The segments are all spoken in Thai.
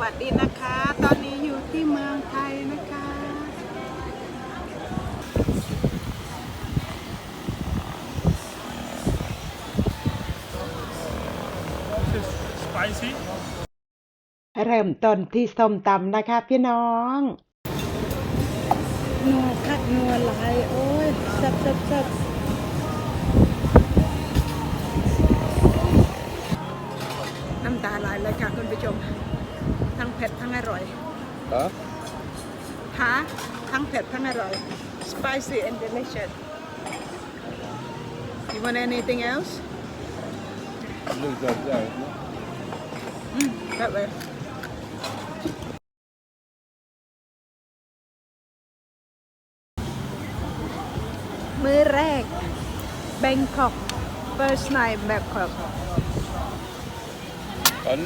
วัสดีนะคะ ตอนนี้อยู่ที่เมืองไทยนะคะ Just spicy. เริ่มต้นที่ส้มตำนะคะพี่น้องนัวคักนัวหลายโอ้ยสับสับสับน้ำตาไหลเลยค่ะคุณผู้ชม ทั้งเผ็ดทั้งอร่อย Huh? ฮะทั้งเผ็ดทั้งอร่อย spicy and delicious you want anything else Looks like that. mm, that way มื้อแรก Bangkok first night Bangkok Fun.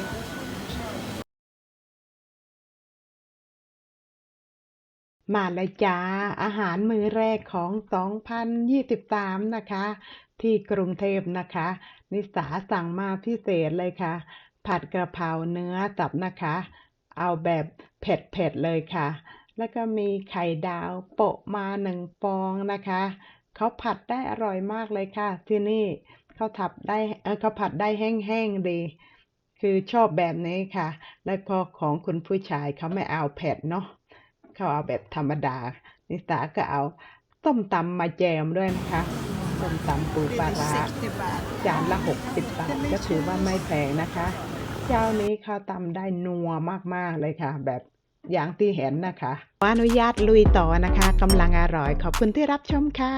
มาเลยจ้า อาหารมื้อแรกของ 2023 นะคะ ที่กรุงเทพนะคะ นิสาสั่งมาพิเศษเลยค่ะ ผัดกระเพราเนื้อสับนะคะ เอาแบบเผ็ดๆเลยค่ะ แล้วก็มีไข่ดาวโปะมาหนึ่งฟองนะคะ เขาผัดได้อร่อยมากเลยค่ะ ที่นี่เขาทับได้เออเขาผัดได้แห้งๆดี คือชอบแบบนี้ค่ะ แล้วพอของคุณผู้ชายเขาไม่เอาเผ็ดเนาะ เขาเอาแบบธรรมดา นิสาก็เอาส้มตำมาแจมด้วยนะคะส้มตำปูปลาร้าจานละ 60 บาท ก็ถือว่าไม่แพงนะคะ เจ้านี้เขาตำได้นัวมาก ๆ เลยค่ะ แบบอย่างที่เห็นนะคะอนุญาตลุยต่อนะคะกำลังอร่อย ขอบคุณที่รับชมค่ะ